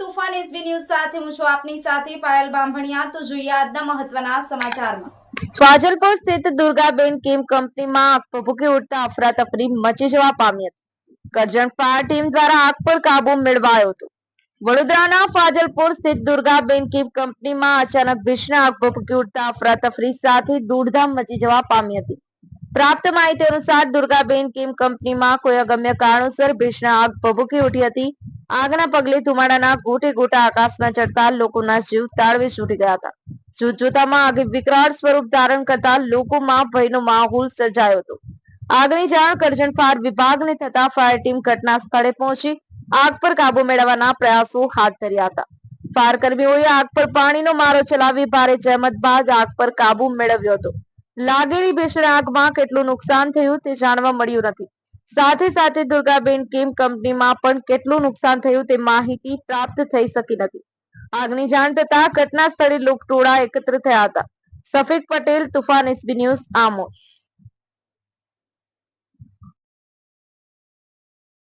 તુફાન SB news સાથે હું છું આપની સાથે પાયલ બામભણિયા તો જોઈએ આજના મહત્વના સમાચારમાં. ફાજલપુર સ્થિત દુર્ગાબેન કેમ કંપનીમાં આગ ભભૂકી ઉઠતા અફરાતફરી મચી જવા પામી હતી. કરજણ ફાયર ટીમ દ્વારા આગ પર કાબુ મેળવાયો હતો. વડોદરાના ફાજલપુર સ્થિત દુર્ગાબેન કેમ કંપનીમાં અચાનક ભીષણ આગ ભભૂકી ઉઠતા અફરાતફરી સાથે દોડધામ મચી જવા પામી હતી. પ્રાપ્ત માહિતી અનુસાર દુર્ગાબેન કેમ કંપનીમાં કોઈ અગમ્ય કારણોસર ભીષણ આગ ભભૂકી ઉઠી હતી. આગના પગલે ધુમાડાના ગોટે ગોટા આકાશમાં ચડતા લોકોના જીવ તાળવે છૂટી ગયા હતા. જોતજોતામાં આગે વિકરાળ સ્વરૂપ ધારણ કરતા લોકોમાં ભયનો માહોલ સર્જાયો હતો. આગની જાણ કરજણ ફાયર વિભાગને થતા ફાયર ટીમ ઘટના સ્થળે પહોંચી, આગ પર કાબુ મેળવવાના પ્રયાસો હાથ ધર્યા હતા. ફાયર કર્મીઓએ આગ પર પાણીનો મારો ચલાવી ભારે જહેમત બાદ આગ પર કાબુ મેળવ્યો હતો. લાગેલી ભીષણ આગમાં કેટલું નુકસાન થયું તે જાણવા મળ્યું નથી. સાથે સાથે દુર્ગાબેન કેમ કંપનીમાં પણ કેટલું નુકસાન થયું તે માહિતી પ્રાપ્ત થઈ શકી નથી. આગની જાણ થતા ઘટના સ્થળે લોકટોળા એકત્ર થયા હતા. Safiq Patel, Tufan SB news Amod.